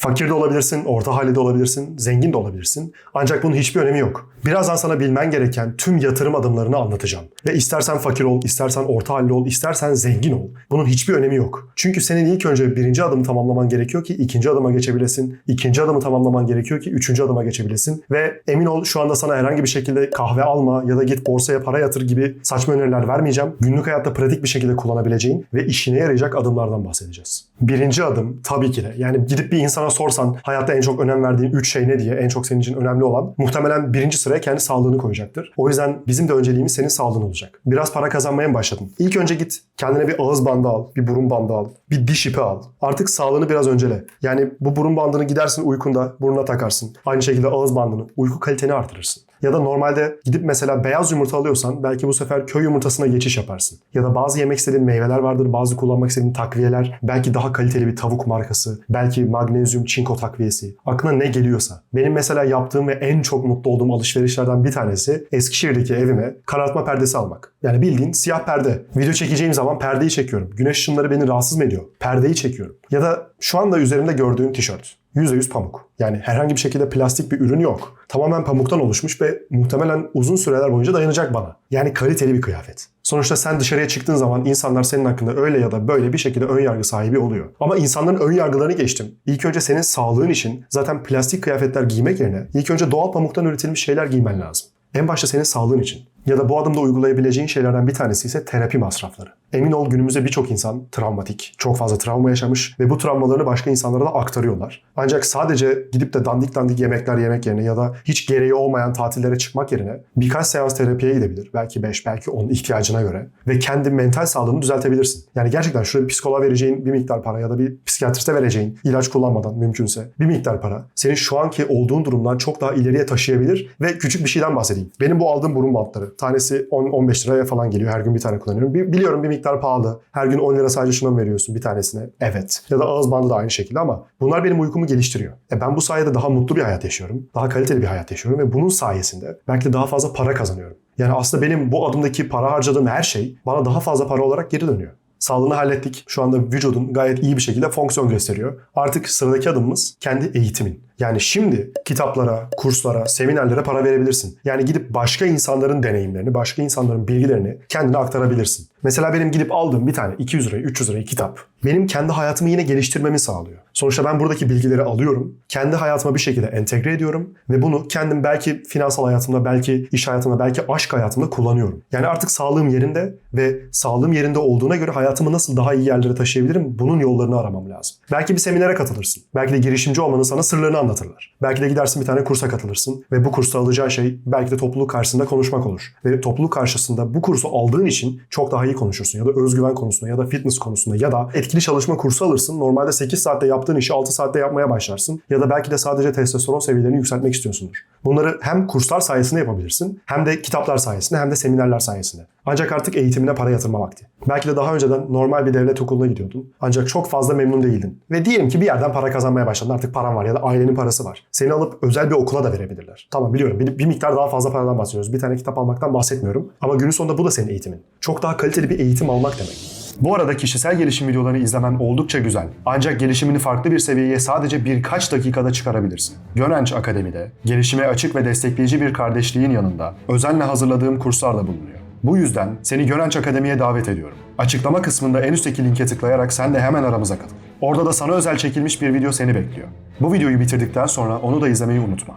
Fakir de olabilirsin, orta halde de olabilirsin, zengin de olabilirsin. Ancak bunun hiçbir önemi yok. Birazdan sana bilmen gereken tüm yatırım adımlarını anlatacağım. Ve istersen fakir ol, istersen orta halli ol, istersen zengin ol. Bunun hiçbir önemi yok. Çünkü senin ilk önce birinci adımı tamamlaman gerekiyor ki ikinci adıma geçebilesin. İkinci adımı tamamlaman gerekiyor ki üçüncü adıma geçebilesin. Ve emin ol şu anda sana herhangi bir şekilde kahve alma ya da git borsaya para yatır gibi saçma öneriler vermeyeceğim. Günlük hayatta pratik bir şekilde kullanabileceğin ve işine yarayacak adımlardan bahsedeceğiz. Birinci adım tabii ki de yani gidip bir insana sorsan hayatta en çok önem verdiğin 3 şey ne diye en çok senin için önemli olan muhtemelen birinci sıraya kendi sağlığını koyacaktır. O yüzden bizim de önceliğimiz senin sağlığın olacak. Biraz para kazanmaya mı başladın? İlk önce git kendine bir ağız bandı al, bir burun bandı al, bir diş ipi al. Artık sağlığını biraz öncele. Yani bu burun bandını gidersin uykunda burnuna takarsın. Aynı şekilde ağız bandını uyku kaliteni artırırsın. Ya da normalde gidip mesela beyaz yumurta alıyorsan belki bu sefer köy yumurtasına geçiş yaparsın. Ya da bazı yemek istediğin meyveler vardır, bazı kullanmak istediğin takviyeler, belki daha kaliteli bir tavuk markası, belki magnezyum, çinko takviyesi. Aklına ne geliyorsa. Benim mesela yaptığım ve en çok mutlu olduğum alışverişlerden bir tanesi Eskişehir'deki evime karartma perdesi almak. Yani bildiğin siyah perde. Video çekeceğim zaman perdeyi çekiyorum. Güneş ışınları beni rahatsız mı ediyor? Perdeyi çekiyorum. Ya da şu anda üzerimde gördüğün tişört. %100 pamuk. Yani herhangi bir şekilde plastik bir ürün yok. Tamamen pamuktan oluşmuş ve muhtemelen uzun süreler boyunca dayanacak bana. Yani kaliteli bir kıyafet. Sonuçta sen dışarıya çıktığın zaman insanlar senin hakkında öyle ya da böyle bir şekilde ön yargı sahibi oluyor. Ama insanların ön yargılarını geçtim. İlk önce senin sağlığın için zaten plastik kıyafetler giymek yerine ilk önce doğal pamuktan üretilmiş şeyler giymen lazım. En başta senin sağlığın için. Ya da bu adımda uygulayabileceğin şeylerden bir tanesi ise terapi masrafları. Emin ol günümüzde birçok insan travmatik, çok fazla travma yaşamış ve bu travmalarını başka insanlara da aktarıyorlar. Ancak sadece gidip de dandik dandik yemekler yemek yerine ya da hiç gereği olmayan tatillere çıkmak yerine birkaç seans terapiye gidebilir. Belki 5, belki 10 ihtiyacına göre ve kendi mental sağlığını düzeltebilirsin. Yani gerçekten şurada bir psikoloğa vereceğin bir miktar para ya da bir psikiyatriste vereceğin ilaç kullanmadan mümkünse bir miktar para seni şu anki olduğun durumdan çok daha ileriye taşıyabilir ve küçük bir şeyden bahsedeyim. Benim bu aldığım burun bantları tanesi 10-15 liraya falan geliyor. Her gün bir tane kullanıyorum. Bi- Biliyorum bir miktar pahalı. Her gün 10 lira sadece şuna mı veriyorsun bir tanesine? Evet. Ya da ağız bandı da aynı şekilde ama bunlar benim uykumu geliştiriyor. E ben bu sayede daha mutlu bir hayat yaşıyorum. Daha kaliteli bir hayat yaşıyorum ve bunun sayesinde belki de daha fazla para kazanıyorum. Yani aslında benim bu adımdaki para harcadığım her şey bana daha fazla para olarak geri dönüyor. Sağlığını hallettik. Şu anda vücudun gayet iyi bir şekilde fonksiyon gösteriyor. Artık sıradaki adımımız kendi eğitimin. Yani şimdi kitaplara, kurslara, seminerlere para verebilirsin. Yani gidip başka insanların deneyimlerini, başka insanların bilgilerini kendine aktarabilirsin. Mesela benim gidip aldığım bir tane 200 liraya, 300 liraya kitap benim kendi hayatımı yine geliştirmemi sağlıyor. Sonuçta ben buradaki bilgileri alıyorum, kendi hayatıma bir şekilde entegre ediyorum ve bunu kendim belki finansal hayatımda, belki iş hayatımda, belki aşk hayatımda kullanıyorum. Yani artık sağlığım yerinde ve sağlığım yerinde olduğuna göre hayatımı nasıl daha iyi yerlere taşıyabilirim bunun yollarını aramam lazım. Belki bir seminere katılırsın. Belki de girişimci olmanın sana sırlarını anlatırlar. Belki de gidersin bir tane kursa katılırsın ve bu kursta alacağın şey belki de topluluk karşısında konuşmak olur. Ve topluluk karşısında bu kursu aldığın için çok daha iyi konuşursun. Ya da özgüven konusunda ya da fitness konusunda ya da etkili çalışma kursu alırsın. Normalde 8 saatte yaptığın işi 6 saatte yapmaya başlarsın. Ya da belki de sadece testosteron seviyelerini yükseltmek istiyorsundur. Bunları hem kurslar sayesinde yapabilirsin hem de kitaplar sayesinde hem de seminerler sayesinde. Ancak artık eğitimine para yatırma vakti. Belki de daha önceden normal bir devlet okuluna gidiyordun. Ancak çok fazla memnun değildin. Ve diyelim ki bir yerden para kazanmaya başladın. Artık paran var ya da ailenin parası var. Seni alıp özel bir okula da verebilirler. Tamam biliyorum bir, bir miktar daha fazla paradan bahsediyoruz. Bir tane kitap almaktan bahsetmiyorum. Ama günün sonunda bu da senin eğitimin. Çok daha kaliteli bir eğitim almak demek. Bu arada kişisel gelişim videolarını izlemen oldukça güzel. Ancak gelişimini farklı bir seviyeye sadece birkaç dakikada çıkarabilirsin. Gönenç Akademi'de gelişime açık ve destekleyici bir kardeşliğin yanında özenle hazırladığım kurslar da bulunuyor. Bu yüzden seni Gönenç Akademi'ye davet ediyorum. Açıklama kısmında en üstteki linke tıklayarak sen de hemen aramıza katıl. Orada da sana özel çekilmiş bir video seni bekliyor. Bu videoyu bitirdikten sonra onu da izlemeyi unutma.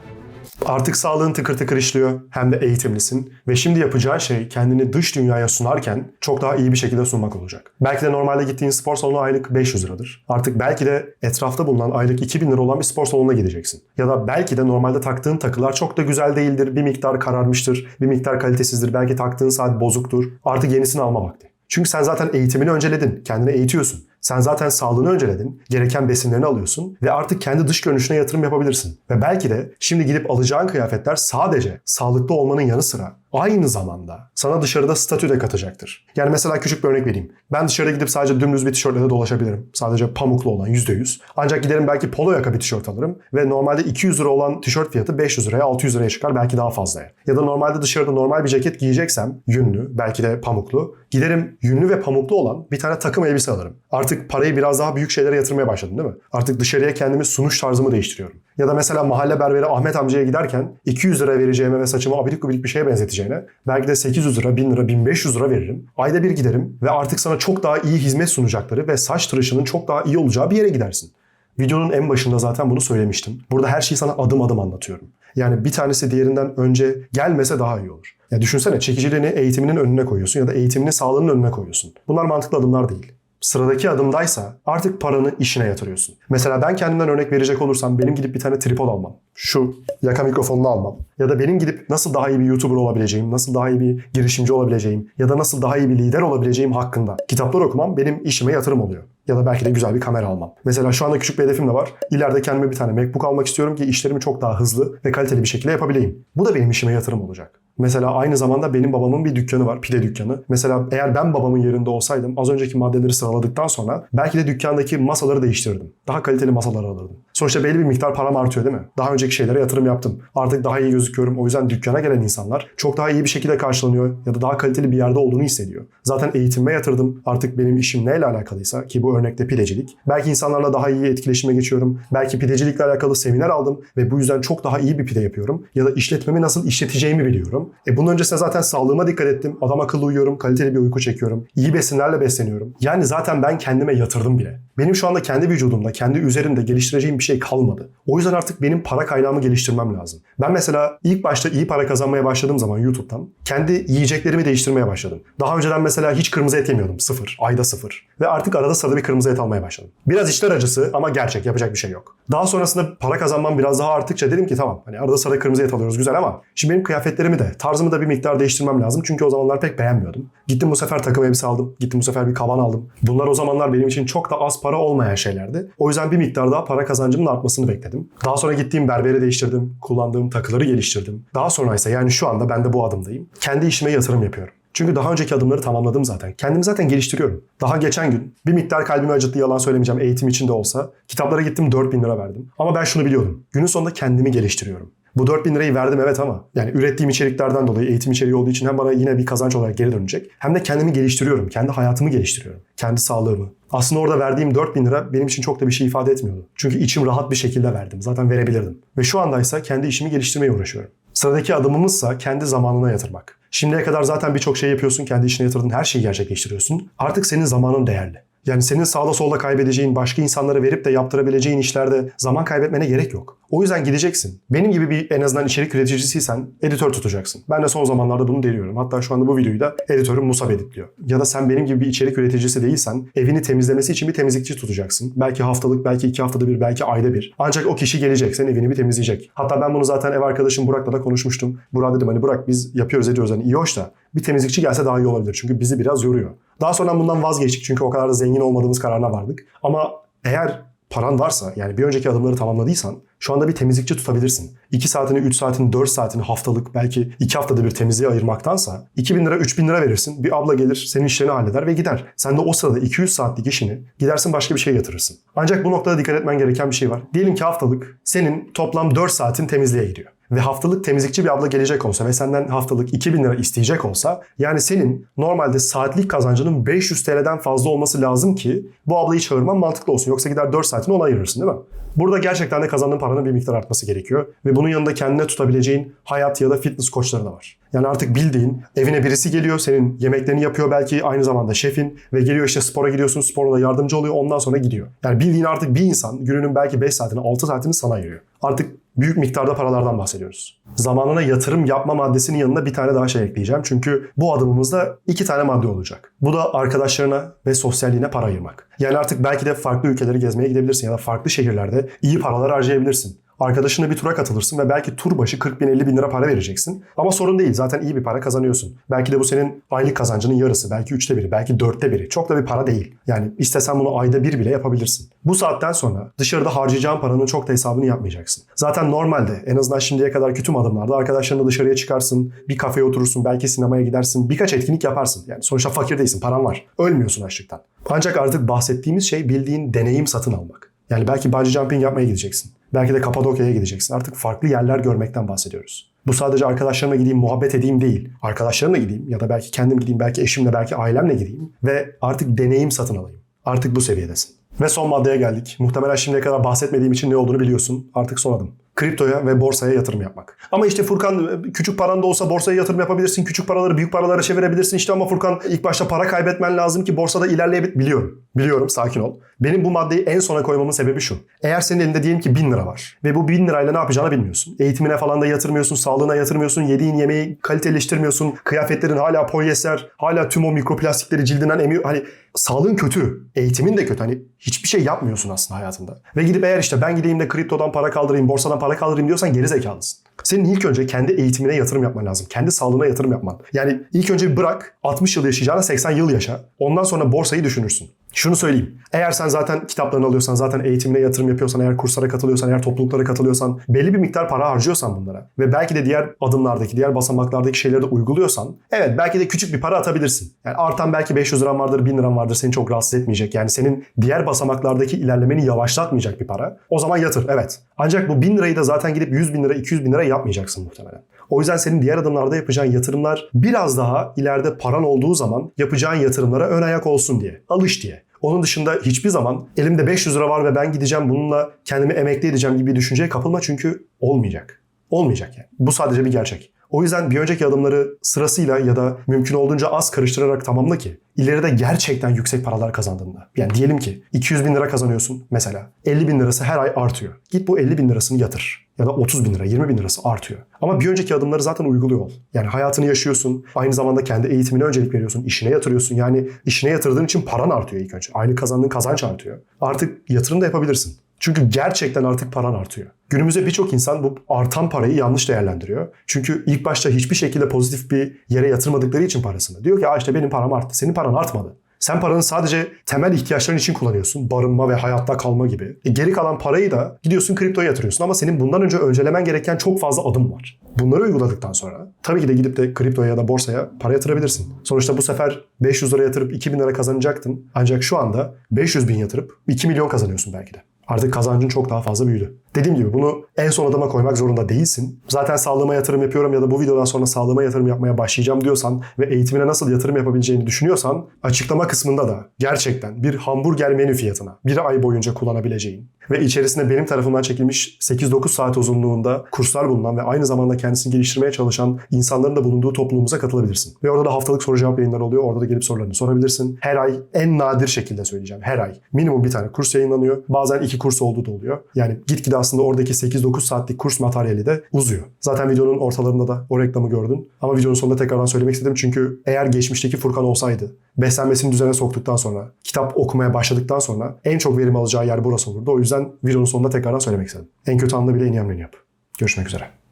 Artık sağlığın tıkır tıkır işliyor hem de eğitimlisin ve şimdi yapacağın şey kendini dış dünyaya sunarken çok daha iyi bir şekilde sunmak olacak. Belki de normalde gittiğin spor salonu aylık 500 liradır. Artık belki de etrafta bulunan aylık 2000 lira olan bir spor salonuna gideceksin. Ya da belki de normalde taktığın takılar çok da güzel değildir, bir miktar kararmıştır, bir miktar kalitesizdir, belki taktığın saat bozuktur. Artık yenisini alma vakti. Çünkü sen zaten eğitimini önceledin, kendini eğitiyorsun. Sen zaten sağlığını önceledin, gereken besinlerini alıyorsun ve artık kendi dış görünüşüne yatırım yapabilirsin. Ve belki de şimdi gidip alacağın kıyafetler sadece sağlıklı olmanın yanı sıra aynı zamanda sana dışarıda statü de katacaktır. Yani mesela küçük bir örnek vereyim. Ben dışarıda gidip sadece dümdüz bir tişörtle de dolaşabilirim. Sadece pamuklu olan %100. Ancak giderim belki polo yaka bir tişört alırım ve normalde 200 lira olan tişört fiyatı 500 liraya 600 liraya çıkar belki daha fazlaya. Ya da normalde dışarıda normal bir ceket giyeceksem yünlü belki de pamuklu giderim yünlü ve pamuklu olan bir tane takım elbise alırım. Artık Artık parayı biraz daha büyük şeylere yatırmaya başladım değil mi? Artık dışarıya kendimi sunuş tarzımı değiştiriyorum. Ya da mesela mahalle berberi Ahmet amcaya giderken 200 lira vereceğime ve saçımı abidik gubidik bir şeye benzeteceğine belki de 800 lira, 1000 lira, 1500 lira veririm. Ayda bir giderim ve artık sana çok daha iyi hizmet sunacakları ve saç tıraşının çok daha iyi olacağı bir yere gidersin. Videonun en başında zaten bunu söylemiştim. Burada her şeyi sana adım adım anlatıyorum. Yani bir tanesi diğerinden önce gelmese daha iyi olur. Ya düşünsene çekiciliğini eğitiminin önüne koyuyorsun ya da eğitimini sağlığının önüne koyuyorsun. Bunlar mantıklı adımlar değil. Sıradaki adımdaysa artık paranı işine yatırıyorsun. Mesela ben kendimden örnek verecek olursam benim gidip bir tane tripod almam. Şu yaka mikrofonunu almam. Ya da benim gidip nasıl daha iyi bir YouTuber olabileceğim, nasıl daha iyi bir girişimci olabileceğim ya da nasıl daha iyi bir lider olabileceğim hakkında kitaplar okumam benim işime yatırım oluyor. Ya da belki de güzel bir kamera almam. Mesela şu anda küçük bir hedefim de var. İleride kendime bir tane MacBook almak istiyorum ki işlerimi çok daha hızlı ve kaliteli bir şekilde yapabileyim. Bu da benim işime yatırım olacak. Mesela aynı zamanda benim babamın bir dükkanı var, pide dükkanı. Mesela eğer ben babamın yerinde olsaydım az önceki maddeleri sıraladıktan sonra belki de dükkandaki masaları değiştirirdim. Daha kaliteli masalar alırdım. Sonuçta belli bir miktar param artıyor değil mi? Daha önceki şeylere yatırım yaptım. Artık daha iyi gözüküyorum. O yüzden dükkana gelen insanlar çok daha iyi bir şekilde karşılanıyor ya da daha kaliteli bir yerde olduğunu hissediyor. Zaten eğitimime yatırdım. Artık benim işim neyle alakalıysa ki bu örnekte pidecilik. Belki insanlarla daha iyi etkileşime geçiyorum. Belki pidecilikle alakalı seminer aldım ve bu yüzden çok daha iyi bir pide yapıyorum. Ya da işletmemi nasıl işleteceğimi biliyorum. E bunun öncesinde zaten sağlığıma dikkat ettim. Adam akıllı uyuyorum. Kaliteli bir uyku çekiyorum. İyi besinlerle besleniyorum. Yani zaten ben kendime yatırdım bile. Benim şu anda kendi vücudumda, kendi üzerimde geliştireceğim bir şey kalmadı. O yüzden artık benim para kaynağımı geliştirmem lazım. Ben mesela ilk başta iyi para kazanmaya başladığım zaman YouTube'dan kendi yiyeceklerimi değiştirmeye başladım. Daha önceden mesela hiç kırmızı et yemiyordum. Sıfır. Ayda sıfır. Ve artık arada sırada bir kırmızı et almaya başladım. Biraz içler acısı ama gerçek. Yapacak bir şey yok. Daha sonrasında para kazanmam biraz daha arttıkça dedim ki tamam hani arada sırada kırmızı et alıyoruz güzel ama şimdi benim kıyafetlerimi de tarzımı da bir miktar değiştirmem lazım. Çünkü o zamanlar pek beğenmiyordum. Gittim bu sefer takım elbise aldım. Gittim bu sefer bir kaban aldım. Bunlar o zamanlar benim için çok da az para olmayan şeylerdi. O yüzden bir miktar daha para kazancımın artmasını bekledim. Daha sonra gittiğim berberi değiştirdim. Kullandığım takıları geliştirdim. Daha sonra ise yani şu anda ben de bu adımdayım. Kendi işime yatırım yapıyorum. Çünkü daha önceki adımları tamamladım zaten. Kendimi zaten geliştiriyorum. Daha geçen gün bir miktar kalbimi acıttı yalan söylemeyeceğim eğitim içinde olsa. Kitaplara gittim 4000 lira verdim. Ama ben şunu biliyordum. Günün sonunda kendimi geliştiriyorum. Bu 4000 lirayı verdim evet ama yani ürettiğim içeriklerden dolayı eğitim içeriği olduğu için hem bana yine bir kazanç olarak geri dönecek hem de kendimi geliştiriyorum. Kendi hayatımı geliştiriyorum. Kendi sağlığımı. Aslında orada verdiğim 4000 lira benim için çok da bir şey ifade etmiyordu. Çünkü içim rahat bir şekilde verdim. Zaten verebilirdim. Ve şu andaysa kendi işimi geliştirmeye uğraşıyorum. Sıradaki adımımızsa kendi zamanına yatırmak. Şimdiye kadar zaten birçok şey yapıyorsun, kendi işine yatırdığın her şeyi gerçekleştiriyorsun. Artık senin zamanın değerli. Yani senin sağda solda kaybedeceğin, başka insanlara verip de yaptırabileceğin işlerde zaman kaybetmene gerek yok. O yüzden gideceksin. Benim gibi bir en azından içerik üreticisiysen editör tutacaksın. Ben de son zamanlarda bunu deniyorum. Hatta şu anda bu videoyu da editörüm Musab editliyor. Ya da sen benim gibi bir içerik üreticisi değilsen evini temizlemesi için bir temizlikçi tutacaksın. Belki haftalık, belki iki haftada bir, belki ayda bir. Ancak o kişi gelecek, senin evini bir temizleyecek. Hatta ben bunu zaten ev arkadaşım Burak'la da konuşmuştum. Burak dedim hani Burak biz yapıyoruz ediyoruz hani iyi hoş da bir temizlikçi gelse daha iyi olabilir. Çünkü bizi biraz yoruyor. Daha sonra bundan vazgeçtik çünkü o kadar da zengin olmadığımız kararına vardık. Ama eğer paran varsa yani bir önceki adımları tamamladıysan şu anda bir temizlikçi tutabilirsin. 2 saatini, 3 saatini, 4 saatini haftalık belki 2 haftada bir temizliğe ayırmaktansa 2000 lira, 3000 lira verirsin. Bir abla gelir senin işlerini halleder ve gider. Sen de o sırada 200 saatlik işini gidersin başka bir şeye yatırırsın. Ancak bu noktada dikkat etmen gereken bir şey var. Diyelim ki haftalık senin toplam 4 saatin temizliğe gidiyor ve haftalık temizlikçi bir abla gelecek olsa ve senden haftalık 2000 lira isteyecek olsa yani senin normalde saatlik kazancının 500 TL'den fazla olması lazım ki bu ablayı çağırman mantıklı olsun. Yoksa gider 4 saatini ona ayırırsın değil mi? Burada gerçekten de kazandığın paranın bir miktar artması gerekiyor. Ve bunun yanında kendine tutabileceğin hayat ya da fitness koçları da var. Yani artık bildiğin evine birisi geliyor, senin yemeklerini yapıyor belki aynı zamanda şefin ve geliyor işte spora gidiyorsun, sporla yardımcı oluyor ondan sonra gidiyor. Yani bildiğin artık bir insan gününün belki 5 saatini 6 saatini sana ayırıyor. Artık büyük miktarda paralardan bahsediyoruz. Zamanına yatırım yapma maddesinin yanına bir tane daha şey ekleyeceğim. Çünkü bu adımımızda iki tane madde olacak. Bu da arkadaşlarına ve sosyalliğine para ayırmak. Yani artık belki de farklı ülkeleri gezmeye gidebilirsin ya da farklı şehirlerde iyi paralar harcayabilirsin. Arkadaşınla bir tura katılırsın ve belki tur başı 40 bin 50 bin lira para vereceksin. Ama sorun değil zaten iyi bir para kazanıyorsun. Belki de bu senin aylık kazancının yarısı, belki üçte biri, belki dörtte biri. Çok da bir para değil. Yani istesen bunu ayda bir bile yapabilirsin. Bu saatten sonra dışarıda harcayacağın paranın çok da hesabını yapmayacaksın. Zaten normalde en azından şimdiye kadar tüm adımlarda arkadaşlarınla dışarıya çıkarsın, bir kafeye oturursun, belki sinemaya gidersin, birkaç etkinlik yaparsın. Yani sonuçta fakir değilsin, paran var. Ölmüyorsun açlıktan. Ancak artık bahsettiğimiz şey bildiğin deneyim satın almak. Yani belki bungee jumping yapmaya gideceksin. Belki de Kapadokya'ya gideceksin. Artık farklı yerler görmekten bahsediyoruz. Bu sadece arkadaşlarımla gideyim, muhabbet edeyim değil. Arkadaşlarımla gideyim ya da belki kendim gideyim, belki eşimle, belki ailemle gideyim ve artık deneyim satın alayım. Artık bu seviyedesin. Ve son maddeye geldik. Muhtemelen şimdiye kadar bahsetmediğim için ne olduğunu biliyorsun. Artık son adım. Kriptoya ve borsaya yatırım yapmak. Ama işte Furkan küçük paran da olsa borsaya yatırım yapabilirsin. Küçük paraları büyük paralara çevirebilirsin. İşte ama Furkan ilk başta para kaybetmen lazım ki borsada ilerleyebil... Biliyorum. Biliyorum sakin ol. Benim bu maddeyi en sona koymamın sebebi şu. Eğer senin elinde diyelim ki 1000 lira var. Ve bu 1000 lirayla ne yapacağını bilmiyorsun. Eğitimine falan da yatırmıyorsun. Sağlığına yatırmıyorsun. Yediğin yemeği kaliteleştirmiyorsun. Kıyafetlerin hala polyester. Hala tüm o mikroplastikleri cildinden emiyor. Hani sağlığın kötü. Eğitimin de kötü. Hani hiçbir şey yapmıyorsun aslında hayatında. Ve gidip eğer işte ben gideyim de kriptodan para kaldırayım, borsadan para kaldırayım diyorsan geri zekalısın. Senin ilk önce kendi eğitimine yatırım yapman lazım. Kendi sağlığına yatırım yapman. Yani ilk önce bırak 60 yıl yaşayacağına 80 yıl yaşa. Ondan sonra borsayı düşünürsün. Şunu söyleyeyim. Eğer sen zaten kitaplarını alıyorsan, zaten eğitimine yatırım yapıyorsan, eğer kurslara katılıyorsan, eğer topluluklara katılıyorsan, belli bir miktar para harcıyorsan bunlara ve belki de diğer adımlardaki, diğer basamaklardaki şeyleri de uyguluyorsan, evet belki de küçük bir para atabilirsin. Yani artan belki 500 liran vardır, 1000 liran vardır seni çok rahatsız etmeyecek. Yani senin diğer basamaklardaki ilerlemeni yavaşlatmayacak bir para. O zaman yatır, evet. Ancak bu 1000 lirayı da zaten gidip 100 bin lira, 200 bin lira yapmayacaksın muhtemelen. O yüzden senin diğer adımlarda yapacağın yatırımlar biraz daha ileride paran olduğu zaman yapacağın yatırımlara ön ayak olsun diye. Alış diye. Onun dışında hiçbir zaman elimde 500 lira var ve ben gideceğim bununla kendimi emekli edeceğim gibi bir düşünceye kapılma çünkü olmayacak. Olmayacak yani. Bu sadece bir gerçek. O yüzden bir önceki adımları sırasıyla ya da mümkün olduğunca az karıştırarak tamamla ki ileride gerçekten yüksek paralar kazandığında. Yani diyelim ki 200 bin lira kazanıyorsun mesela. 50 bin lirası her ay artıyor. Git bu 50 bin lirasını yatır. Ya da 30 bin lira, 20 bin lirası artıyor. Ama bir önceki adımları zaten uyguluyor ol. Yani hayatını yaşıyorsun. Aynı zamanda kendi eğitimine öncelik veriyorsun. işine yatırıyorsun. Yani işine yatırdığın için paran artıyor ilk önce. Aylık kazandığın kazanç artıyor. Artık yatırım da yapabilirsin. Çünkü gerçekten artık paran artıyor. Günümüzde birçok insan bu artan parayı yanlış değerlendiriyor. Çünkü ilk başta hiçbir şekilde pozitif bir yere yatırmadıkları için parasını. Diyor ki işte benim param arttı. Senin paran artmadı. Sen paranı sadece temel ihtiyaçların için kullanıyorsun. Barınma ve hayatta kalma gibi. E geri kalan parayı da gidiyorsun kriptoya yatırıyorsun. Ama senin bundan önce öncelemen gereken çok fazla adım var. Bunları uyguladıktan sonra tabii ki de gidip de kriptoya ya da borsaya para yatırabilirsin. Sonuçta bu sefer 500 lira yatırıp 2000 lira kazanacaktın. Ancak şu anda 500 bin yatırıp 2 milyon kazanıyorsun belki de. Artık kazancın çok daha fazla büyüdü. Dediğim gibi bunu en son adıma koymak zorunda değilsin. Zaten sağlığıma yatırım yapıyorum ya da bu videodan sonra sağlığıma yatırım yapmaya başlayacağım diyorsan ve eğitimine nasıl yatırım yapabileceğini düşünüyorsan açıklama kısmında da gerçekten bir hamburger menü fiyatına bir ay boyunca kullanabileceğin ve içerisinde benim tarafımdan çekilmiş 8-9 saat uzunluğunda kurslar bulunan ve aynı zamanda kendisini geliştirmeye çalışan insanların da bulunduğu topluluğumuza katılabilirsin. Ve orada da haftalık soru cevap yayınları oluyor. Orada da gelip sorularını sorabilirsin. Her ay en nadir şekilde söyleyeceğim. Her ay minimum bir tane kurs yayınlanıyor. Bazen iki kurs olduğu da oluyor. Yani gitgide aslında oradaki 8-9 saatlik kurs materyali de uzuyor. Zaten videonun ortalarında da o reklamı gördün. Ama videonun sonunda tekrardan söylemek istedim çünkü eğer geçmişteki Furkan olsaydı beslenmesini düzene soktuktan sonra, kitap okumaya başladıktan sonra en çok verim alacağı yer burası olurdu. O yüzden videonun sonunda tekrardan söylemek istedim. En kötü anda bile en iyi yap. Görüşmek üzere.